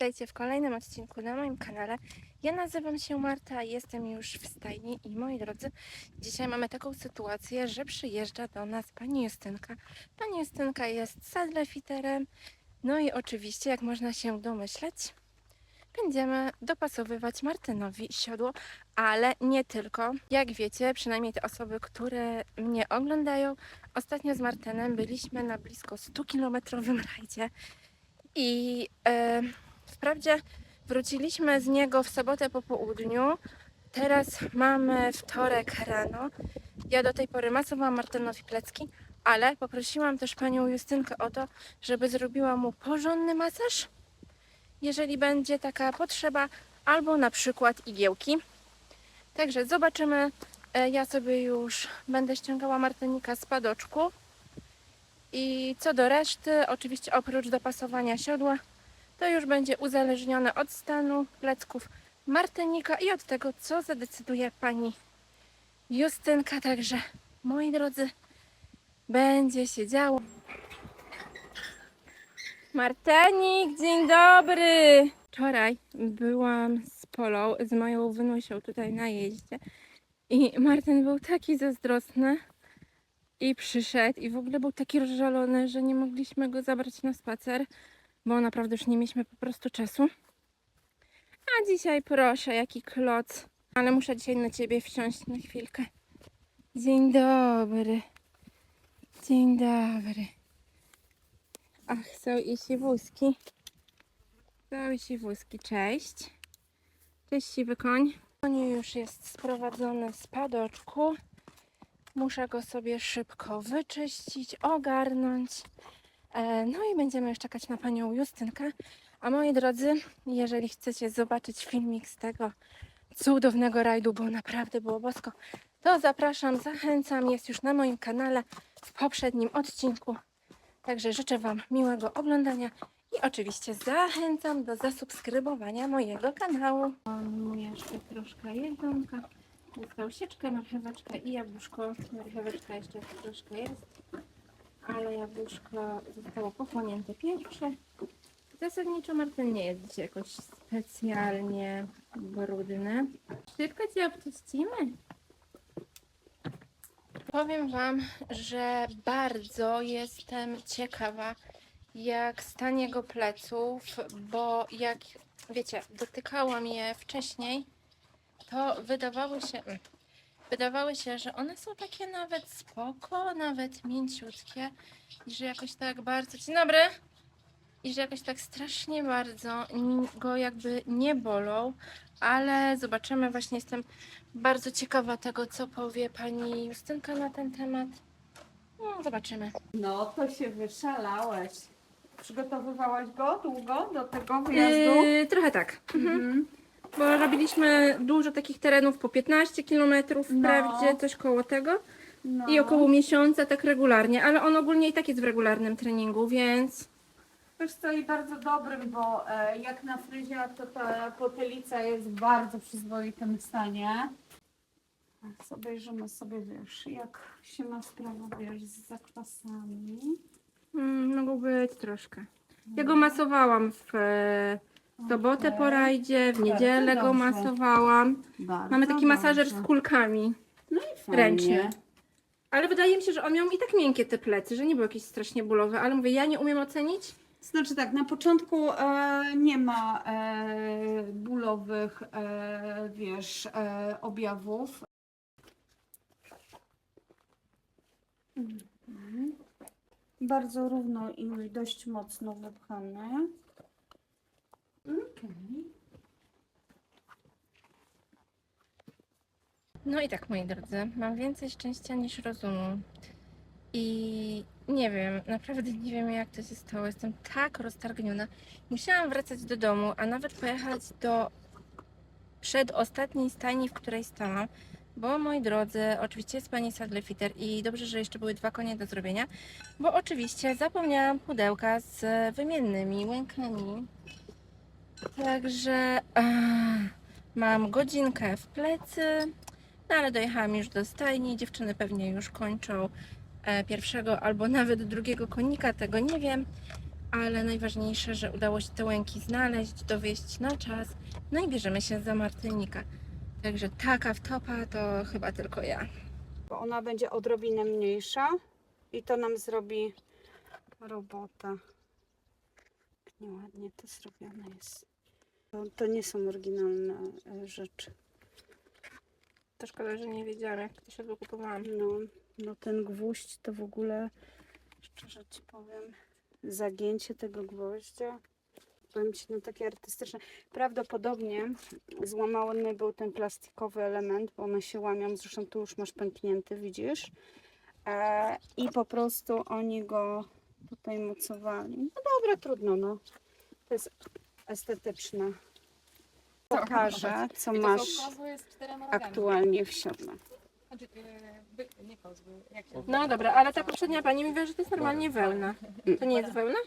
Witajcie w kolejnym odcinku na moim kanale. Ja nazywam się Marta, jestem już w stajni i moi drodzy, dzisiaj mamy taką sytuację, że przyjeżdża do nas pani Justynka. Pani Justynka jest sadlefiterem, no i oczywiście, jak można się domyśleć, będziemy dopasowywać Martynowi siodło, ale nie tylko. Jak wiecie, przynajmniej te osoby, które mnie oglądają, ostatnio z Martynem byliśmy na blisko 100-kilometrowym rajdzie i wprawdzie wróciliśmy z niego w sobotę po południu. Teraz mamy wtorek rano. Ja do tej pory masowałam Martynowi plecki, ale poprosiłam też panią Justynkę o to, żeby zrobiła mu porządny masaż, jeżeli będzie taka potrzeba, albo na przykład igiełki. Także zobaczymy. E, Ja sobie już będę ściągała Martynika z padoczku. I co do reszty, oczywiście oprócz dopasowania siodła, to już będzie uzależnione od stanu plecków Martynika i od tego, co zadecyduje pani Justynka. Także, moi drodzy, będzie się działo. Martenik, dzień dobry! Wczoraj byłam z Polą, z moją wynusią tutaj na jeździe i Martin był taki zazdrosny i przyszedł i w ogóle był taki rozżalony, że nie mogliśmy go zabrać na spacer, bo naprawdę już nie mieliśmy po prostu czasu. A dzisiaj proszę, jaki kloc. Ale muszę dzisiaj na ciebie wsiąść na chwilkę. Dzień dobry. Dzień dobry. Ach, są i siwuski. Są i siwuski, cześć. Cześć siwy koń. Koń już jest sprowadzony z padoczku. Muszę go sobie szybko wyczyścić, ogarnąć. E, No i będziemy już czekać na panią Justynkę. A moi drodzy, jeżeli chcecie zobaczyć filmik z tego cudownego rajdu, bo naprawdę było bosko, to zapraszam, zachęcam. Jest już na moim kanale w poprzednim odcinku. Także życzę Wam miłego oglądania i oczywiście zachęcam do zasubskrybowania mojego kanału. Mam jeszcze troszkę jedzonka. Został sieczkę, marcheweczkę i jabłuszko. Marcheweczka jeszcze troszkę jest, ale jabłuszko zostało pochłonięte pierwsze. Zasadniczo Martin nie jest dzisiaj jakoś specjalnie brudny. Szybko Cię obczyścimy. Powiem Wam, że bardzo jestem ciekawa, jak stan jego pleców, bo jak wiecie, dotykałam je wcześniej, to wydawały się, mm, wydawały się, że one są takie nawet spoko, nawet mięciutkie i że jakoś tak bardzo, dzień dobry, i że jakoś tak strasznie bardzo go jakby nie bolą, ale zobaczymy, właśnie jestem bardzo ciekawa tego, co powie pani Justynka na ten temat. No, zobaczymy. No, to się wyszalałeś. Przygotowywałaś go długo do tego wyjazdu? Yy, trochę tak. Mhm. Bo robiliśmy dużo takich terenów po 15 km No. wprawdzie, coś koło tego. No. I około miesiąca tak regularnie, ale on ogólnie i tak jest w regularnym treningu, więc Wiesz co, i bardzo dobrym, bo e, jak na fryzja, to ta potylica jest w bardzo przyzwoitym stanie. Ach, Obejrzymy sobie, wiesz, jak się ma sprawa, wiesz, z zakwasami. mm, mogą być troszkę. Ja go masowałam w e, sobotę Okej. po rajdzie, w niedzielę go dobrze. masowałam. Bardzo Mamy taki masażer z kulkami. No i fajnie. ręcznie. Ale wydaje mi się, że on miał i tak miękkie te plecy, że nie były jakieś strasznie bólowe, ale mówię, ja nie umiem ocenić. Znaczy tak, na początku e, nie ma e, bólowych, e, wiesz, e, objawów. Mhm. Bardzo równo i dość mocno wypchane. No i tak, moi drodzy, mam więcej szczęścia niż rozumu. I nie wiem, naprawdę nie wiem jak to się stało. Jestem tak roztargniona. Musiałam wracać do domu, a nawet pojechać do przedostatniej stajni, w której stałam. Bo moi drodzy, oczywiście jest pani Sadlefiter i dobrze, że jeszcze były dwa konie do zrobienia, bo oczywiście zapomniałam pudełka z wymiennymi łękami. Także ah, mam godzinkę w plecy, no ale dojechałam już do stajni. Dziewczyny pewnie już kończą e, pierwszego albo nawet drugiego konika, tego nie wiem. ale najważniejsze, że udało się te łęki znaleźć, dowieść na czas, no i bierzemy się za Martynika. Także taka wtopa to chyba tylko ja. Bo ona będzie odrobinę mniejsza i to nam zrobi robotę. Nieładnie to zrobione jest. To, to nie są oryginalne e, rzeczy. To szkoda, że nie wiedziałam, jak to się wykupowałam. No, no ten gwóźdź to w ogóle, szczerze Ci powiem, zagięcie tego gwoździa, powiem Ci, no takie artystyczne. Prawdopodobnie złamany był ten plastikowy element, bo one się łamią, zresztą tu już masz pęknięty, widzisz? E, I po prostu oni go tutaj mocowali. No dobra, trudno, no. To jest estetyczne. Pokażę, co I to masz są kozły z czterema rogami. aktualnie w siodle. Znaczy, yy, by, nie kozły, jak się No dobra, ale ta poprzednia pani mówiła, że to jest normalnie wełna. To nie jest wełna?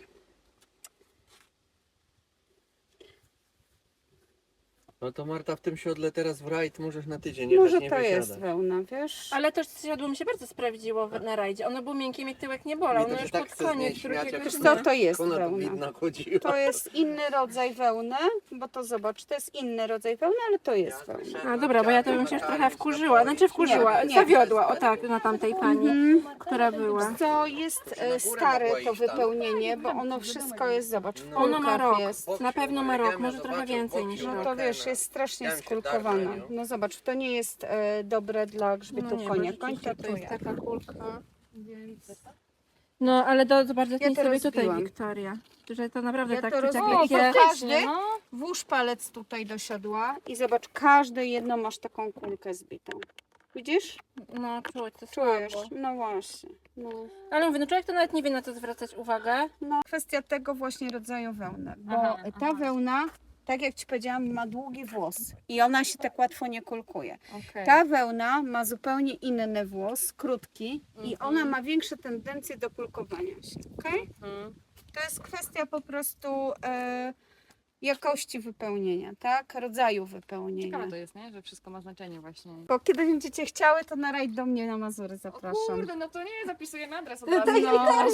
No to Marta w tym siodle teraz w rajd możesz na tydzień jechać, Może nie to jest wysiadać. wełna, wiesz? Ale też siodło mi się bardzo sprawdziło w- na rajdzie. Ono było miękkie, mnie tyłek nie bolał. Mi to No już tak pod chce z niej koniec śmiać, drugiego dnia. co, to jest Ona tu wełna. widna chodziła. To jest inny rodzaj wełny, bo to zobacz, to jest inny rodzaj wełny, ale to jest wełna. A dobra, bo ja to bym się już trochę wkurzyła. Znaczy wkurzyła, Nie, nie. zawiodła, o tak, na tamtej pani, Mhm. która była. To jest e, stare to wypełnienie, bo ono wszystko jest, zobacz, w Ono ma kulkach rok, jest. na pewno ma rok, może trochę więcej niż No rok. to wiesz, jest strasznie Chciałem się skulkowane. targać, no. No zobacz, to nie jest e, dobre dla grzbietu nie, konia. Koń rzeczywiście to jest taka kulka, więc... No, ale do, zobacz, zacznij to sobie tutaj. Wiktoria. Że to naprawdę Ja tak to czuć jak rozbiłam. takie... O, Każdy? No, Włóż palec tutaj do siodła i zobacz, każde jedno masz taką kulkę zbitą. Widzisz? No, czuć, to Czujesz? słabo. No właśnie. No. Ale mówię, no człowiek to nawet nie wie na co zwracać uwagę. No, kwestia tego właśnie rodzaju wełny, bo Aha, ta aha. wełna, tak jak Ci powiedziałam, ma długi włos i ona się tak łatwo nie kulkuje. okej. Ta wełna ma zupełnie inny włos, krótki i Mhm. ona ma większe tendencje do kulkowania się, okej? Mhm. To jest kwestia po prostu e, jakości wypełnienia, tak? Rodzaju wypełnienia. Ciekawe to jest, nie? Że wszystko ma znaczenie właśnie. Bo kiedy będziecie chciały, to na rajd do mnie na Mazury O zapraszam. kurde, no to nie, zapisujemy adres od razu. tak, No.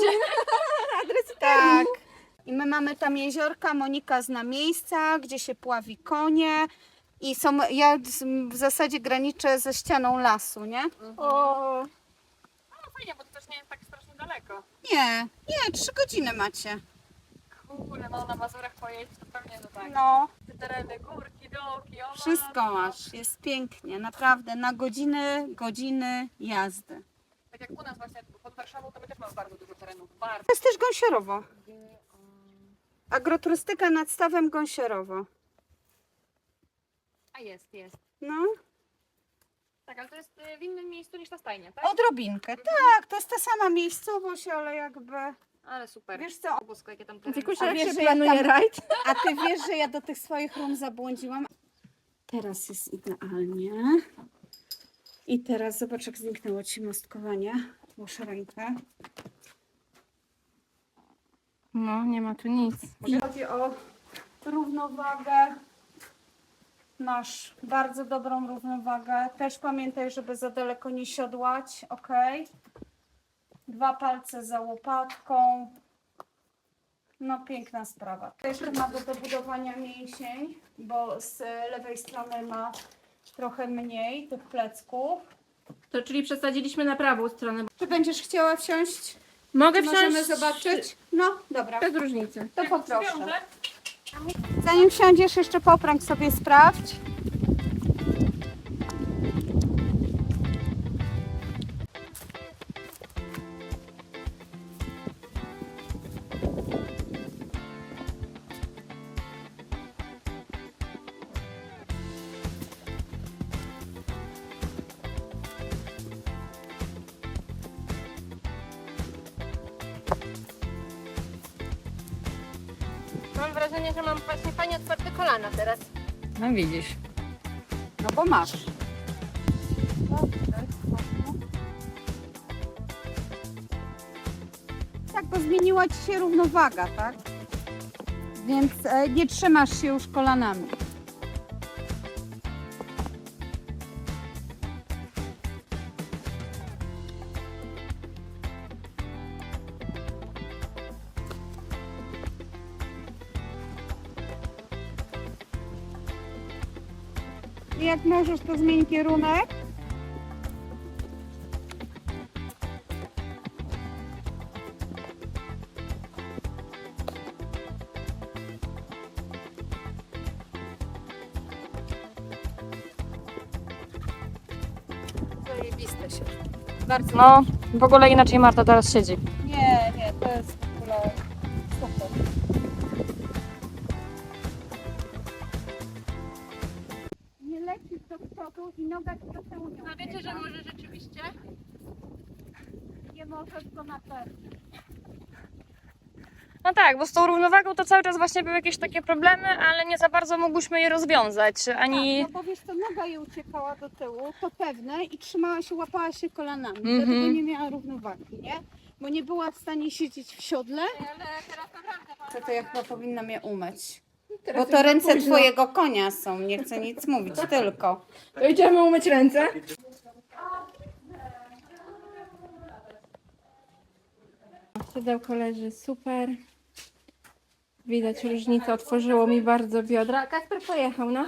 Tak. I my mamy tam jeziorka, Monika zna miejsca, gdzie się pławi konie. I są, ja z- w zasadzie graniczę ze ścianą lasu, nie? O, No fajnie, bo to też nie jest tak strasznie daleko. Nie, nie, trzy godziny macie. Kurde, no na Mazurach pojeść to pewnie, no tak. No, Te tereny, górki, dołki, o wszystko matko. masz, jest pięknie, naprawdę, na godziny, godziny jazdy. Tak jak u nas właśnie pod Warszawą, to my też mamy bardzo dużo terenów. Bardzo. To jest też Gąsiorowo. Agroturystyka nad stawem Gąsiorowo. A jest, jest. No, Tak, ale to jest y, w innym miejscu niż ta stajnia, tak? odrobinkę, tak, to jest ta sama miejscowość, ale jakby, Ale super. wiesz co, Bosko, jakie tam tereny. Wikusia, A jak wiesz, się ja planuje tam- rajd? A ty wiesz, że ja do tych swoich rum zabłądziłam? Teraz jest idealnie. I teraz zobacz, jak zniknęło ci mostkowanie. Muszę rękę. No, nie ma tu nic. Chodzi o równowagę, masz bardzo dobrą równowagę. Też pamiętaj, żeby za daleko nie siodłać, ok? Dwa palce za łopatką. No piękna sprawa. Jeszcze ma do dobudowania mięsień, bo z lewej strony ma trochę mniej tych plecków. To czyli przesadziliśmy na prawą stronę. Czy będziesz chciała wsiąść? Mogę wsiąść? Możemy zobaczyć? No, dobra. Bez różnicy. To poproszę. Wiąże? Zanim wsiądziesz, jeszcze poprąg sobie sprawdź. Wrażenie, że mam właśnie fajnie otwarte kolana teraz. No widzisz. No bo masz. Tak, bo zmieniła ci się równowaga, tak? Więc e, nie trzymasz się już kolanami. Możesz, to zmień kierunek. Zajebiste się. Bardzo. No, w ogóle inaczej Marta teraz siedzi. Możesz to na pewno. No tak, bo z tą równowagą to cały czas właśnie były jakieś takie problemy, ale nie za bardzo mogłyśmy je rozwiązać. Ani. Tak, no bo wiesz, to noga jej uciekała do tyłu, to pewne, i trzymała się, łapała się kolanami. Mhm. Dlatego nie miała równowagi, nie? Bo nie była w stanie siedzieć w siodle. Ale teraz naprawdę To to ja chyba powinnam je umyć. Teraz Bo to ręce późno. twojego konia są, nie chcę nic mówić, tylko. To idziemy umyć ręce. Siodełko leży super. Widać różnicę, otworzyło mi bardzo biodra. Kasper pojechał, no.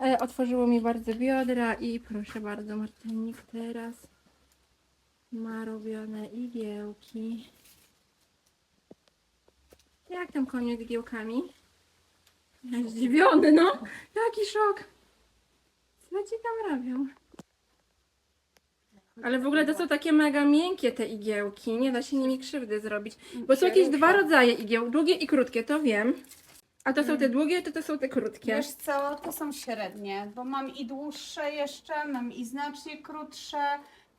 E, Otworzyło mi bardzo biodra i proszę bardzo, Martynik teraz ma robione igiełki. Jak tam koniec z igiełkami? Zdziwiony, no. Jaki szok. Co ci tam robią? Ale w ogóle to są takie mega miękkie te igiełki, nie da się nimi krzywdy zrobić. Bo są jakieś dwa rodzaje igieł, długie i krótkie, to wiem. A to są te długie, czy to są te krótkie? Wiesz co, to są średnie, bo mam i dłuższe jeszcze, mam i znacznie krótsze.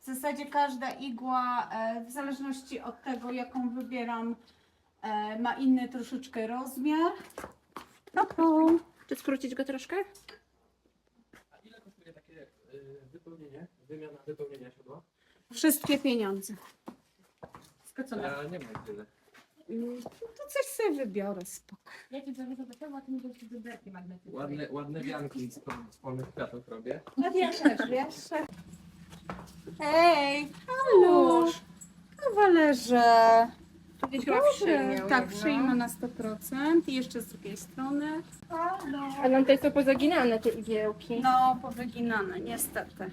W zasadzie każda igła, e, w zależności od tego, jaką wybieram, e, ma inny troszeczkę rozmiar. Oho. Czy skrócić go troszkę? A ile kosztuje takie y, wypełnienie, wymiana wypełnienia siodła? Wszystkie pieniądze. Ja nie mam tyle. Mm, To coś sobie wybiorę, spoko. Ja ci zawiedzę do tego, a ty mi do wybraki magnetyczne. Ładne, ładne wianki z wspólnych kwiatów robię. No ja też, wiesz? Hej, halo. Kawalerze. Gdzieś chyba w szyi miał tak, jedno. przyjmę na 100% i jeszcze z drugiej strony. A nam tutaj są pozaginane te igiełki. No, powyginane, niestety.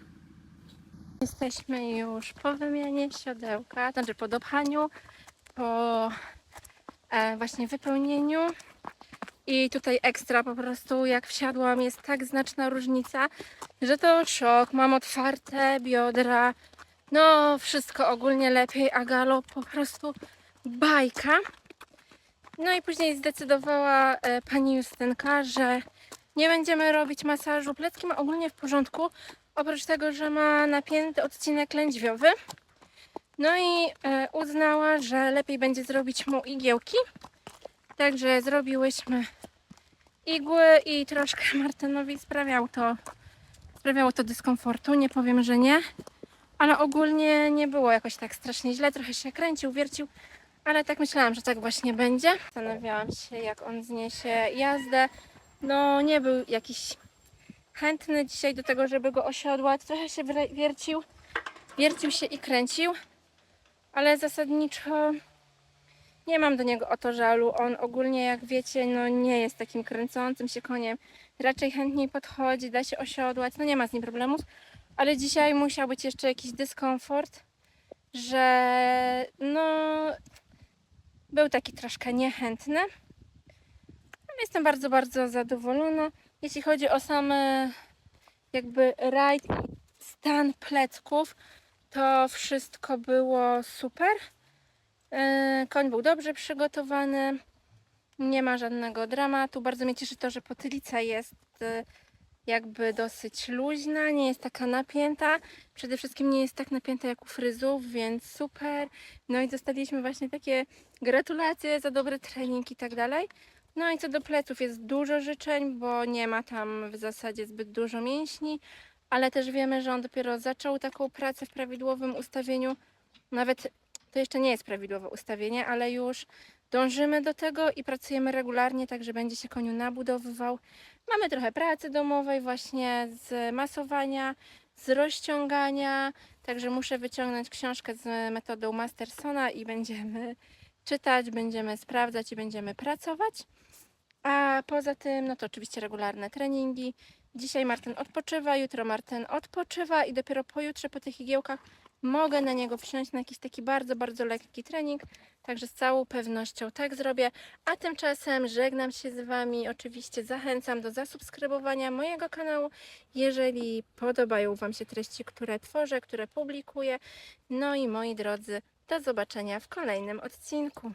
Jesteśmy już po wymianie siodełka, znaczy po dopchaniu, po e, właśnie wypełnieniu. I tutaj ekstra po prostu jak wsiadłam jest tak znaczna różnica, że to szok. Mam otwarte biodra, no wszystko ogólnie lepiej, a galo po prostu bajka. No i później zdecydowała e, pani Justynka, że nie będziemy robić masażu pleckim, a ogólnie w porządku, oprócz tego, że ma napięty odcinek lędźwiowy. No i e, uznała, że lepiej będzie zrobić mu igiełki. Także zrobiłyśmy igły i troszkę Martynowi sprawiało to, sprawiało to dyskomfortu, nie powiem, że nie. Ale ogólnie nie było jakoś tak strasznie źle, trochę się kręcił, wiercił, ale tak myślałam, że tak właśnie będzie. Zastanawiałam się, jak on zniesie jazdę. No nie był jakiś chętny dzisiaj do tego, żeby go osiodłać. Trochę się wiercił, wiercił się i kręcił, ale zasadniczo nie mam do niego o to żalu. On ogólnie, jak wiecie, no nie jest takim kręcącym się koniem. Raczej chętniej podchodzi, da się osiodłać, no nie ma z nim problemów. Ale dzisiaj musiał być jeszcze jakiś dyskomfort, że no był taki troszkę niechętny. Ale jestem bardzo, bardzo zadowolona. Jeśli chodzi o same jakby rajd i stan plecków, to wszystko było super. Yy, Koń był dobrze przygotowany. Nie ma żadnego dramatu. Bardzo mnie cieszy to, że potylica jest yy, jakby dosyć luźna, nie jest taka napięta. Przede wszystkim nie jest tak napięta jak u fryzów, więc super. No i dostaliśmy właśnie takie gratulacje za dobry trening i tak dalej. No i co do pleców jest dużo życzeń, bo nie ma tam w zasadzie zbyt dużo mięśni, ale też wiemy, że on dopiero zaczął taką pracę w prawidłowym ustawieniu. Nawet to jeszcze nie jest prawidłowe ustawienie, ale już dążymy do tego i pracujemy regularnie, tak że będzie się koniu nabudowywał. Mamy trochę pracy domowej właśnie z masowania, z rozciągania, także muszę wyciągnąć książkę z metodą Mastersona i będziemy czytać, będziemy sprawdzać i będziemy pracować. A poza tym, no to oczywiście regularne treningi. Dzisiaj Martin odpoczywa, jutro Martin odpoczywa i dopiero pojutrze po tych igiełkach mogę na niego wsiąść na jakiś taki bardzo, bardzo lekki trening. Także z całą pewnością tak zrobię. A tymczasem żegnam się z Wami. Oczywiście zachęcam do zasubskrybowania mojego kanału, jeżeli podobają Wam się treści, które tworzę, które publikuję. No i moi drodzy, do zobaczenia w kolejnym odcinku.